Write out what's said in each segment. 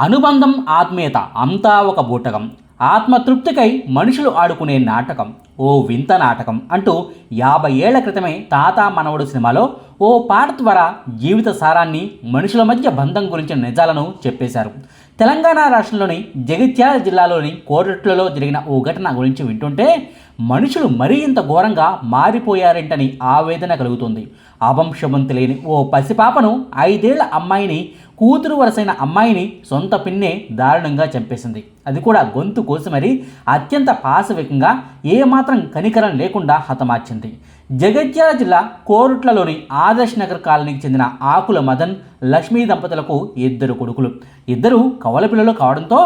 అనుబంధం ఆత్మీయత అంతా ఒక బూటకం. ఆత్మతృప్తికై మనుషులు ఆడుకునే నాటకం. ఓ వింత నాటకం అంటూ యాభై ఏళ్ళ క్రితమే తాత మనవడు సినిమాలో ఓ పాట ద్వారా జీవిత సారాన్ని మనుషుల మధ్య బంధం గురించిన నిజాలను చెప్పేశారు. తెలంగాణ రాష్ట్రంలోని జగిత్యాల జిల్లాలోని కోరట్లలో జరిగిన ఓ ఘటన గురించి వింటుంటే మనుషులు మరీ ఇంత ఘోరంగా మారిపోయారేంటని ఆవేదన కలుగుతుంది. అవంశమం తెలియని ఓ పసిపాపను ఐదేళ్ళ అమ్మాయిని కూతురు వరసైన అమ్మాయిని సొంత పిన్నే దారుణంగా చంపేసింది. అది కూడా గొంతు కోసి మరీ అత్యంత పాశవికంగా ఏమాత్రం కనికరం లేకుండా హతమార్చింది. జగిత్యాల జిల్లా కోరుట్లలోని ఆదర్శ్ నగర్ కాలనీకి చెందిన ఆకుల మదన్ లక్ష్మీ దంపతులకు ఇద్దరు కొడుకులు. ఇద్దరు కవల పిల్లలు కావడంతో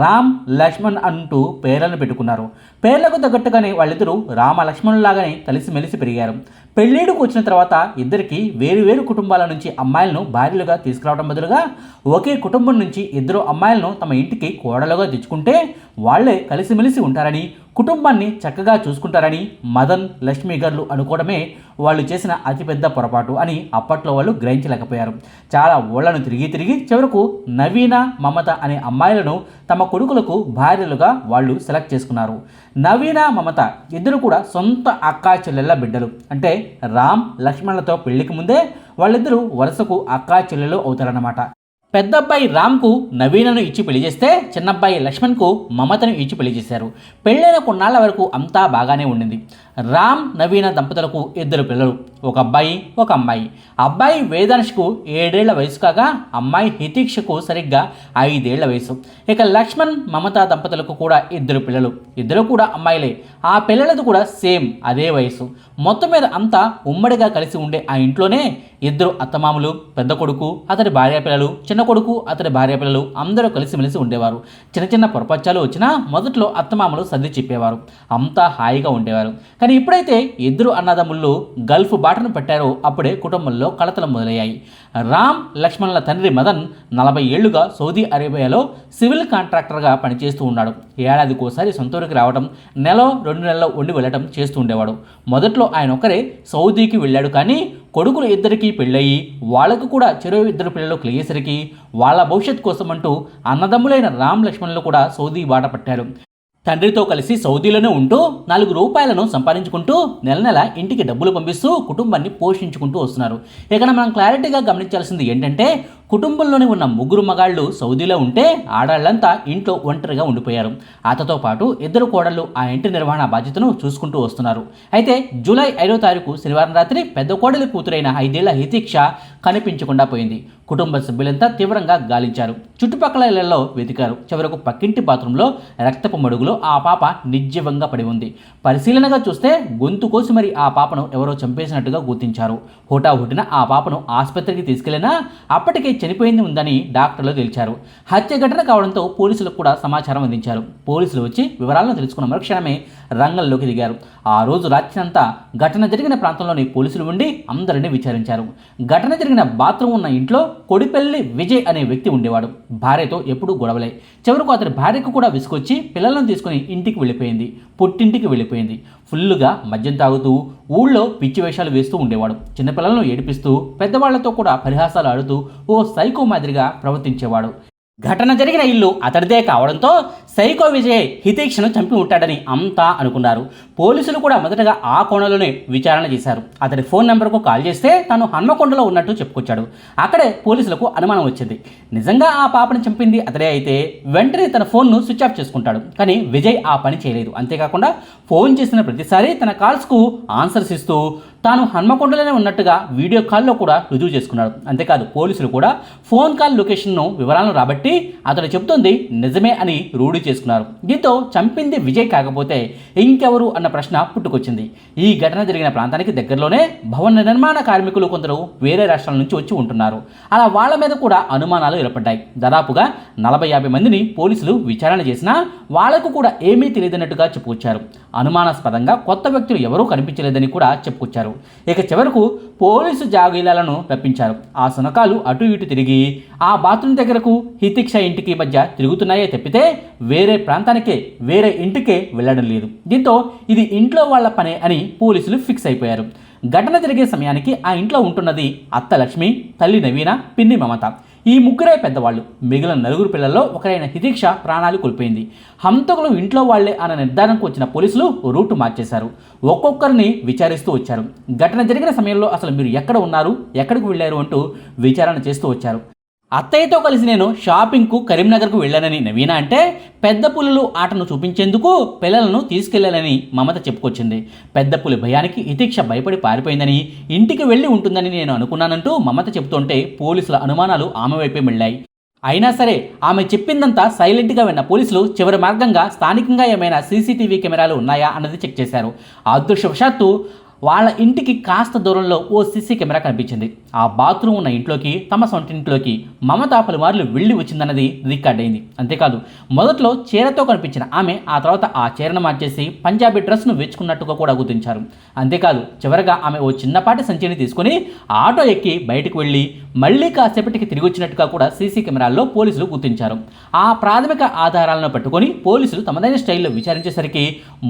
రామ్ లక్ష్మణ్ అంటూ పేర్లను పెట్టుకున్నారు. పేర్లకు తగ్గట్టుగానే వాళ్ళిద్దరూ రామ లక్ష్మణులాగానే కలిసిమెలిసి పెరిగారు. పెళ్ళేడుకు వచ్చిన తర్వాత ఇద్దరికి వేరు వేరు కుటుంబాల నుంచి అమ్మాయిలను భార్యలుగా తీసుకురావడం బదులుగా ఒకే కుటుంబం నుంచి ఇద్దరు అమ్మాయిలను తమ ఇంటికి కోడలుగా తెచ్చుకుంటే వాళ్ళే కలిసిమెలిసి ఉంటారని కుటుంబాన్ని చక్కగా చూసుకుంటారని మదన్ లక్ష్మి గారు అనుకోవడమే వాళ్ళు చేసిన అతిపెద్ద పొరపాటు అని అప్పట్లో వాళ్ళు గ్రహించలేకపోయారు. చాలా ఊళ్ళను తిరిగి తిరిగి చివరకు నవీన మమత అనే అమ్మాయిలను తమ కొడుకులకు భార్యలుగా వాళ్ళు సెలెక్ట్ చేసుకున్నారు. నవీన మమత ఇద్దరు కూడా సొంత అక్కా చెల్లెళ్ళ బిడ్డలు. అంటే రామ్ లక్ష్మణులతో పెళ్ళికి ముందే వాళ్ళిద్దరూ వరుసకు అక్కా చెల్లెలు అవుతారన్నమాట. పెద్దబ్బాయి రామ్కు నవీనను ఇచ్చి పెళ్ళి చేస్తే చిన్నబ్బాయి లక్ష్మణ్కు మమతను ఇచ్చి పెళ్ళి చేశారు. పెళ్ళైన కొన్నాళ్ళ వరకు అంతా బాగానే ఉండింది. రామ్ నవీన దంపతులకు ఇద్దరు పిల్లలు ఒక అబ్బాయి ఒక అమ్మాయి. అబ్బాయి వేదాంశ్కు ఏడేళ్ళ వయసు కాగా అమ్మాయి హితీక్షకు సరిగ్గా ఐదేళ్ళ వయసు. ఇక లక్ష్మణ్ మమత దంపతులకు కూడా ఇద్దరు పిల్లలు. ఇద్దరు కూడా అమ్మాయిలే. ఆ పిల్లలది కూడా సేమ్ అదే వయసు. మొత్తం మీద అంతా ఉమ్మడిగా కలిసి ఉండే ఆ ఇంట్లోనే ఇద్దరు అత్తమామలు పెద్ద కొడుకు అతడి భార్య పిల్లలు చిన్న కొడుకు అతడి భార్య పిల్లలు అందరూ కలిసిమెలిసి ఉండేవారు. చిన్న చిన్న పొరపచ్చాలు వచ్చినా మొదట్లో అత్తమామలు సర్ది చెప్పేవారు. అంతా హాయిగా ఉండేవారు. కానీ ఇప్పుడైతే ఇద్దరు అన్నదమ్ముళ్ళు గల్ఫ్ బాటను పెట్టారో. అప్పుడే కుటుంబంలో కలతలు మొదలయ్యాయి. రామ్ లక్ష్మణుల తండ్రి మదన్ నలభై ఏళ్ళుగా సౌదీ అరేబియాలో సివిల్ కాంట్రాక్టర్గా పనిచేస్తూ ఉన్నాడు. ఏడాదికోసారి సొంతూరికి రావడం నెల రెండు నెలల్లో ఉండి వెళ్ళటం చేస్తూ ఉండేవాడు. మొదట్లో ఆయన ఒక్కరే సౌదీకి వెళ్ళాడు కానీ కొడుకులు ఇద్దరికీ పెళ్ళయి వాళ్ళకు కూడా చెరువు ఇద్దరు పిల్లలు కలిగేసరికి వాళ్ళ భవిష్యత్ కోసం అంటూ అన్నదమ్ములైన రామ్ లక్ష్మణులు కూడా సౌదీ బాట పట్టారు. తండ్రితో కలిసి సౌదీలోనే ఉంటూ నాలుగు రూపాయలను సంపాదించుకుంటూ నెల నెల ఇంటికి డబ్బులు పంపిస్తూ కుటుంబాన్ని పోషించుకుంటూ వస్తున్నారు. ఇక్కడ మనం క్లారిటీగా గమనించాల్సింది ఏంటంటే కుటుంబంలోనే ఉన్న ముగ్గురు మగాళ్ళు సౌదీలో ఉంటే ఆడాళ్ళంతా ఇంట్లో ఒంటరిగా ఉండిపోయారు. అతతో పాటు ఇద్దరు కోడళ్ళు ఆ ఇంటి నిర్వహణ బాధ్యతను చూసుకుంటూ వస్తున్నారు. అయితే జూలై ఐదో తారీఖు శనివారం రాత్రి పెద్ద కోడలి కూతురైన ఐదేళ్ళ హితీక్ష కనిపించకుండా పోయింది. కుటుంబ సభ్యులంతా తీవ్రంగా గాలించారు. చుట్టుపక్కల ఇళ్ళలో వెతికారు. చివరకు పక్కింటి బాత్రూంలో రక్తపు మడుగులో ఆ పాప నిర్జీవంగా పడి ఉంది. పరిశీలనగా చూస్తే గొంతు కోసి మరి ఆ పాపను ఎవరో చంపేసినట్టుగా గుర్తించారు. హుటాహుటిన ఆ పాపను ఆసుపత్రికి తీసుకెళ్ళినా అప్పటికే చనిపోయింది ఉందని డాక్టర్లు తేల్చారు. హత్య ఘటన కావడంతో పోలీసులకు కూడా సమాచారం అందించారు. పోలీసులు వచ్చి వివరాలను తెలుసుకున్న మరుక్షణమే రంగంలోకి దిగారు. ఆ రోజు రాత్రినంతా ఘటన జరిగిన ప్రాంతంలోని పోలీసులు ఉండి అందరినీ విచారించారు. ఘటన జరిగిన బాత్రూమ్ ఉన్న ఇంట్లో కొడిపెల్లి విజయ్ అనే వ్యక్తి ఉండేవాడు. భార్యతో ఎప్పుడూ గొడవలే. చివరకు అతని భార్యకు కూడా విసుకొచ్చి పిల్లలను తీసుకుని ఇంటికి వెళ్ళిపోయింది. పుట్టింటికి వెళ్ళిపోయింది. ఫుల్లుగా మద్యం తాగుతూ ఊళ్ళో పిచ్చి వేషాలు వేస్తూ ఉండేవాడు. చిన్నపిల్లలను ఏడిపిస్తూ పెద్దవాళ్ళతో కూడా పరిహాసాలు ఆడుతూ ఓ సైకో మాదిరిగా ప్రవర్తించేవాడు. ఘటన జరిగిన ఇల్లు అతడిదే కావడంతో సైకో విజయ్ హితేక్షను చంపి ఉంటాడని అంతా అనుకున్నారు. పోలీసులు కూడా మొదటగా ఆ కోణంలోనే విచారణ చేశారు. అతడి ఫోన్ నెంబర్కు కాల్ చేస్తే తాను హన్మకొండలో ఉన్నట్టు చెప్పుకొచ్చాడు. అక్కడే పోలీసులకు అనుమానం వచ్చింది. నిజంగా ఆ పాపను చంపింది అతడే అయితే వెంటనే తన ఫోన్ను స్విచ్ ఆఫ్ చేసుకుంటాడు. కానీ విజయ్ ఆ పని చేయలేదు. అంతేకాకుండా ఫోన్ చేసిన ప్రతిసారి తన కాల్స్కు ఆన్సర్స్ ఇస్తూ తాను హన్మకొండలోనే ఉన్నట్టుగా వీడియో కాల్లో కూడా రుజువు చేసుకున్నాడు. అంతేకాదు పోలీసులు కూడా ఫోన్ కాల్ లొకేషన్ను వివరాలను రాబట్టి అతడు చెబుతుంది నిజమే అని రూఢి చేసుకున్నారు. దీంతో చంపింది విజయ్ కాకపోతే ఇంకెవరు అన్న ప్రశ్న పుట్టుకొచ్చింది. ఈ ఘటన జరిగిన ప్రాంతానికి దగ్గరలోనే భవన నిర్మాణ కార్మికులు కొందరు వేరే రాష్ట్రాల నుంచి వచ్చి ఉంటున్నారు. అలా వాళ్ళ మీద కూడా అనుమానాలు ఏర్పడ్డాయి. దాదాపుగా నలభై యాభై మందిని పోలీసులు విచారణ చేసినా వాళ్ళకు కూడా ఏమీ తెలియదన్నట్టుగా చెప్పుకొచ్చారు. అనుమానాస్పదంగా కొత్త వ్యక్తులు ఎవరూ కనిపించలేదని కూడా చెప్పుకొచ్చారు. ఇక చివరకు పోలీసు జాగీలాలను రప్పించారు. ఆ శునకాలు అటు ఇటు తిరిగి ఆ బాత్రూమ్ దగ్గరకు హితిక్ష ఇంటికి మధ్య తిరుగుతున్నాయే తప్పితే వేరే ప్రాంతానికే వేరే ఇంటికే వెళ్ళడం లేదు. దీంతో ఇది ఇంట్లో వాళ్ళ పనే అని పోలీసులు ఫిక్స్ అయిపోయారు. ఘటన జరిగే సమయానికి ఆ ఇంట్లో ఉంటున్నది అత్త లక్ష్మి తల్లి నవీన పిన్ని మమత. ఈ ముగ్గురే పెద్దవాళ్ళు. మిగిలిన నలుగురు పిల్లల్లో ఒకరైన హితీక్ష ప్రాణాలు కోల్పోయింది. హంతకులు ఇంట్లో వాళ్ళే అన్న నిర్ధారణకు వచ్చిన పోలీసులు రూటు మార్చేశారు. ఒక్కొక్కరిని విచారిస్తూ వచ్చారు. ఘటన జరిగిన సమయంలో అసలు మీరు ఎక్కడ ఉన్నారు? ఎక్కడికి వెళ్ళారు? అంటూ విచారణ చేస్తూ వచ్చారు. అత్తయ్యతో కలిసి నేను షాపింగ్కు కరీంనగర్కు వెళ్ళానని నవీన అంటే పెద్ద పులులు ఆటను చూపించేందుకు పిల్లలను తీసుకెళ్ళాలని మమత చెప్పుకొచ్చింది. పెద్ద పులి భయానికి ఇతీక్ష భయపడి పారిపోయిందని ఇంటికి వెళ్ళి ఉంటుందని నేను అనుకున్నానంటూ మమత చెబుతుంటే పోలీసుల అనుమానాలు ఆమె వైపే వెళ్ళాయి అయినా సరే ఆమె చెప్పిందంతా సైలెంట్గా విన్న పోలీసులు చివరి మార్గంగా స్థానికంగా ఏమైనా సీసీటీవీ కెమెరాలు ఉన్నాయా అన్నది చెక్ చేశారు. అదృష్టవశాత్తు వాళ్ళ ఇంటికి కాస్త దూరంలో ఓ సీసీ కెమెరా కనిపించింది. ఆ బాత్రూమ్ ఉన్న ఇంట్లోకి తమ సొంత ఇంట్లోకి మమత పలుమార్లు వెళ్ళి వచ్చిందన్నది రికార్డ్ అయింది. అంతేకాదు మొదట్లో చీరతో కనిపించిన ఆమె ఆ తర్వాత ఆ చీరను మార్చేసి పంజాబీ డ్రెస్ను వేచుకున్నట్టుగా కూడా గుర్తించారు. అంతేకాదు చివరగా ఆమె ఓ చిన్నపాటి సంచిని తీసుకుని ఆటో ఎక్కి బయటకు వెళ్ళి మళ్ళీ కాసేపటికి తిరిగి వచ్చినట్టుగా కూడా సీసీ కెమెరాల్లో పోలీసులు గుర్తించారు. ఆ ప్రాథమిక ఆధారాలను పట్టుకొని పోలీసులు తమదైన స్టైల్లో విచారించేసరికి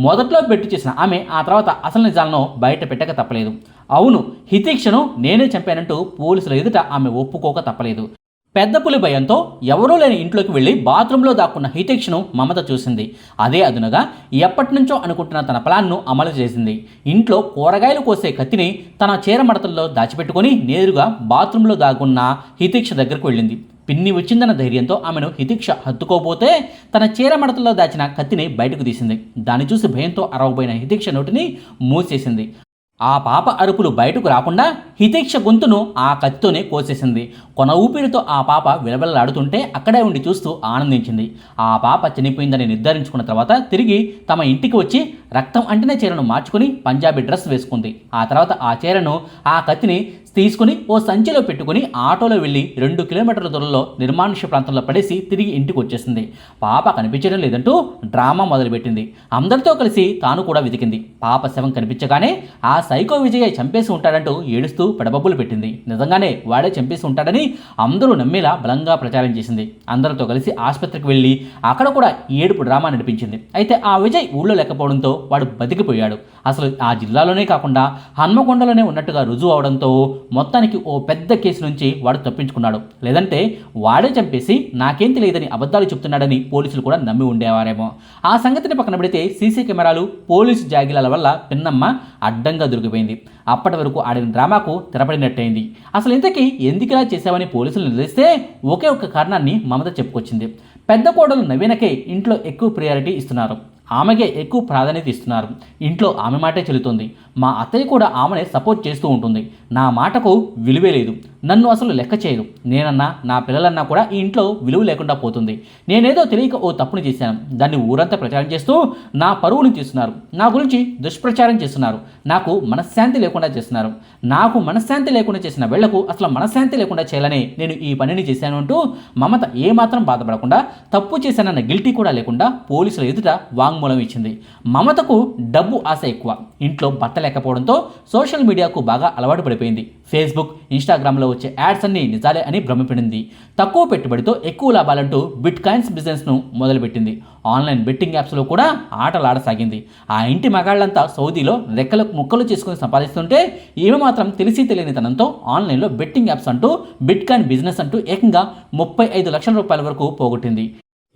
మొదట్లో పెట్టు చేసిన ఆమె ఆ తర్వాత అసలు నిజాలను బయట పెట్టక తప్పలేదు. అవును హితీక్షను నేనే చంపానంటూ పోలీసుల ఎదుట ఆమె ఒప్పుకోక తప్పలేదు. పెద్ద పులి భయంతో ఎవరూ లేని ఇంట్లోకి వెళ్ళి బాత్రూంలో దాక్కున్న హితీక్షను మమత చూసింది. అదే అదునుగా ఎప్పటి నుంచో అనుకుంటున్న తన ప్లాన్ను అమలు చేసింది. ఇంట్లో కూరగాయలు కోసే కత్తిని తన చీర మడతల్లో దాచిపెట్టుకుని నేరుగా బాత్రూంలో దాగున్న హితీక్ష దగ్గరకు వెళ్ళింది. పిన్ని వచ్చిందన్న ధైర్యంతో ఆమెను హితీక్ష హత్తుకోపోతే తన చీర మడతల్లో దాచిన కత్తిని బయటకు తీసింది. దాన్ని చూసి భయంతో అరవబోయిన హితీక్ష నోటిని మూసేసింది. ఆ పాప అరుపులు బయటకు రాకుండా హితీక్ష గొంతును ఆ కత్తితోనే కోసేసింది. కొన ఊపిరితో ఆ పాప విలవిలలాడుతుంటే అక్కడే ఉండి చూస్తూ ఆనందించింది. ఆ పాప చనిపోయిందని నిర్ధారించుకున్న తర్వాత తిరిగి తమ ఇంటికి వచ్చి రక్తం అంటిన చీరను మార్చుకుని పంజాబీ డ్రెస్ వేసుకుంది. ఆ తర్వాత ఆ చీరను ఆ కత్తిని తీసుకుని ఓ సంచిలో పెట్టుకుని ఆటోలో వెళ్ళి రెండు కిలోమీటర్ల దూరంలో నిర్మానుష్య ప్రాంతంలో పడేసి తిరిగి ఇంటికి వచ్చేసింది. పాప కనిపించడం లేదంటూ డ్రామా మొదలుపెట్టింది. అందరితో కలిసి తాను కూడా వెతికింది. పాప శవం కనిపించగానే ఆ సైకో విజయ్ చంపేసి ఉంటాడంటూ ఏడుస్తూ పెడబబ్బులు పెట్టింది. నిజంగానే వాడే చంపేసి ఉంటాడని అందరూ నమ్మేలా బలంగా ప్రచారం చేసింది. అందరితో కలిసి ఆసుపత్రికి వెళ్ళి అక్కడ కూడా ఏడుపు డ్రామా నడిపించింది. అయితే ఆ విజయ్ ఊళ్ళో లేకపోవడంతో వాడు బతికిపోయాడు. అసలు ఆ జిల్లాలోనే కాకుండా హన్మకొండలోనే ఉన్నట్టుగా రుజువు అవడంతో మొత్తానికి ఓ పెద్ద కేసు నుంచి వాడు తప్పించుకున్నాడు. లేదంటే వాడే చంపేసి నాకేం తెలియదని అబద్ధాలు చెప్తున్నాడని పోలీసులు కూడా నమ్మి ఉండేవారేమో. ఆ సంగతిని పక్కన పెడితే సీసీ కెమెరాలు పోలీసు జాగిలాల వల్ల పిన్నమ్మ అడ్డంగా దొరికిపోయింది. అప్పటి వరకు ఆడిన డ్రామాకు తెరపడినట్టయింది. అసలు ఇంతకీ ఎందుకులా చేశావని పోలీసులు నిలదీస్తే ఒకే ఒక్క కారణాన్ని మమత చెప్పుకొచ్చింది. పెద్ద కోడలు నవీనకే ఇంట్లో ఎక్కువ ప్రియారిటీ ఇస్తున్నారు. ఆమెకే ఎక్కువ ప్రాధాన్యత ఇస్తున్నారు. ఇంట్లో ఆమె మాటే చెల్లుతుంది. మా అత్తయ్య కూడా ఆమెనే సపోర్ట్ చేస్తూ ఉంటుంది. నా మాటకు విలువే లేదు. నన్ను అసలు లెక్క చేయదు. నేనన్నా నా పిల్లలన్నా కూడా ఈ ఇంట్లో విలువ లేకుండా పోతుంది. నేనేదో తెలియక ఓ తప్పుని చేశాను. దాన్ని ఊరంతా ప్రచారం చేస్తూ నా పరువుని తీస్తున్నారు. నా గురించి దుష్ప్రచారం చేస్తున్నారు. నాకు మనశ్శాంతి లేకుండా చేస్తున్నారు. నాకు మనశ్శాంతి లేకుండా చేసిన వెళ్ళకు అసలు మనశ్శాంతి లేకుండా చేయాలని నేను ఈ పనిని చేశాను అంటూ మమత ఏమాత్రం బాధపడకుండా తప్పు చేశానన్న గిల్టీ కూడా లేకుండా పోలీసుల ఎదుట వాంగ్మూలం ఇచ్చింది. మమతకు డబ్బు ఆశ ఎక్కువ. ఇంట్లో భర్త లేకపోవడంతో సోషల్ మీడియాకు బాగా అలవాటు పడిపోయింది ఫేస్బుక్ ఇన్స్టాగ్రామ్లో వచ్చే యాడ్స్ అన్ని నిజాలే అని భ్రమపడింది తక్కువ పెట్టుబడితో ఎక్కువ లాభాలంటూ బిట్ కాయిన్స్ బిజినెస్ను మొదలుపెట్టింది ఆన్లైన్ బెట్టింగ్ యాప్స్లో కూడా ఆటలాడసాగింది. ఆ ఇంటి మగాళ్ళంతా సౌదీలో రెక్కలకు ముక్కలు చేసుకుని సంపాదిస్తుంటే ఈమె మాత్రం తెలిసి తెలియని తనంతో ఆన్లైన్లో బెట్టింగ్ యాప్స్ అంటూ బిట్ కాయిన్ బిజినెస్ అంటూ ఏకంగా ముప్పై ఐదు లక్షల రూపాయల వరకు పోగొట్టింది.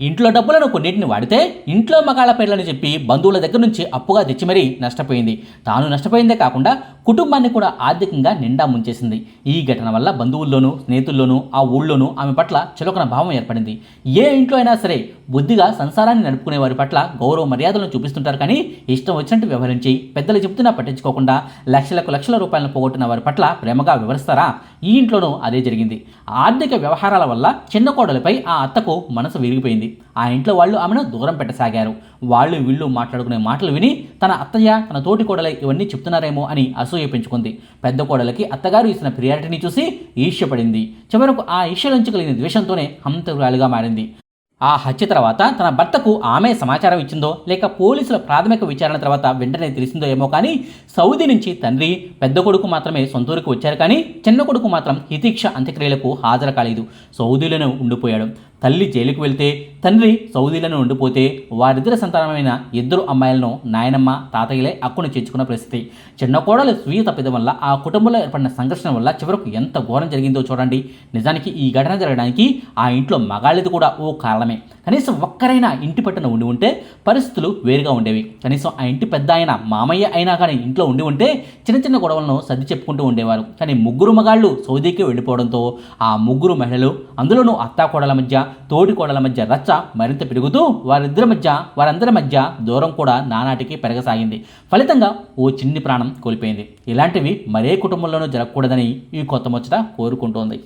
ఇంట్లో డబ్బులను కొన్నింటిని వాడితే ఇంట్లో మగాళ్ళ పేర్లని చెప్పి బంధువుల దగ్గర నుంచి అప్పుగా తెచ్చి మరీ నష్టపోయింది. తాను నష్టపోయిందే కాకుండా కుటుంబాన్ని కూడా ఆర్థికంగా నిండా ముంచేసింది. ఈ ఘటన వల్ల బంధువుల్లోనూ స్నేహితుల్లోనూ ఆ ఊళ్ళోనూ ఆమె పట్ల చులకన భావం ఏర్పడింది. ఏ ఇంట్లో అయినా సరే బుద్ధిగా సంసారాన్ని నడుపుకునే వారి పట్ల గౌరవ మర్యాదలను చూపిస్తుంటారు కానీ ఇష్టం వచ్చినట్టు వ్యవహరించి పెద్దలు చెబుతున్నా పట్టించుకోకుండా లక్షలకు లక్షల రూపాయలను పోగొట్టిన వారి పట్ల ప్రేమగా వివరిస్తారా? ఈ ఇంట్లోనూ అదే జరిగింది. ఆర్థిక వ్యవహారాల వల్ల చిన్న కోడలిపై ఆ అత్తకు మనసు విరిగిపోయింది. ఆ ఇంట్లో వాళ్ళు ఆమెను దూరం పెట్టసాగారు. వాళ్ళు వీళ్ళు మాట్లాడుకునే మాటలు విని తన అత్తయ్య తన తోటి కోడలు ఇవన్నీ చెప్తున్నారేమో అని అసూయ పెంచుకుంది. పెద్ద కోడలకి అత్తగారు ఇచ్చిన ప్రియారిటీని చూసి ఈర్ష్యపడింది. చివరకు ఆ ఈర్ష్య నుంచి కలిగిన ద్వేషంతోనే హంతకురాలుగా మారింది. ఆ హత్య తర్వాత తన భర్తకు ఆమె సమాచారం ఇచ్చిందో లేక పోలీసుల ప్రాథమిక విచారణ తర్వాత వెంటనే తెలిసిందో ఏమో కానీ సౌదీ నుంచి తండ్రి పెద్ద కొడుకు మాత్రమే సొంతూరుకు వచ్చారు కానీ చిన్న కొడుకు మాత్రం హితీక్ష అంత్యక్రియలకు హాజరు కాలేదు. సౌదీలోనే ఉండిపోయాడు. తల్లి జైలుకు వెళ్తే తండ్రి సౌదీలను ఉండిపోతే వారిద్దరి సంతానమైన ఇద్దరు అమ్మాయిలను నాయనమ్మ తాతయ్యలే అక్కును చేర్చుకున్న పరిస్థితి. చిన్న కోడలు స్వీయ తప్పిదం వల్ల ఆ కుటుంబంలో ఏర్పడిన సంఘర్షణ వల్ల చివరకు ఎంత ఘోరం జరిగిందో చూడండి. నిజానికి ఈ ఘటన జరగడానికి ఆ ఇంట్లో మగాళ్ళది కూడా ఓ కారణమే. కనీసం ఒక్కరైనా ఇంటి పట్టున ఉండి ఉంటే పరిస్థితులు వేరుగా ఉండేవి. కనీసం ఆ ఇంటి పెద్ద ఆయన మామయ్య అయినా కానీ ఇంట్లో ఉండి ఉంటే చిన్న చిన్న గొడవలను సర్ది చెప్పుకుంటూ ఉండేవారు. కానీ ముగ్గురు మగాళ్ళు సౌదీకి వెళ్ళిపోవడంతో ఆ ముగ్గురు మహిళలు అందులోనూ అత్తా కోడల మధ్య తోటి కోడల మధ్య రచ్చ మరింత పెరుగుతూ వారిద్దరి మధ్య వారందరి మధ్య దూరం కూడా నానాటికి పెరగసాగింది. ఫలితంగా ఓ చిన్ని ప్రాణం కోల్పోయింది. ఇలాంటివి మరే కుటుంబంలోనూ జరగకూడదని ఈ కొత్త ముచ్చట కోరుకుంటోంది.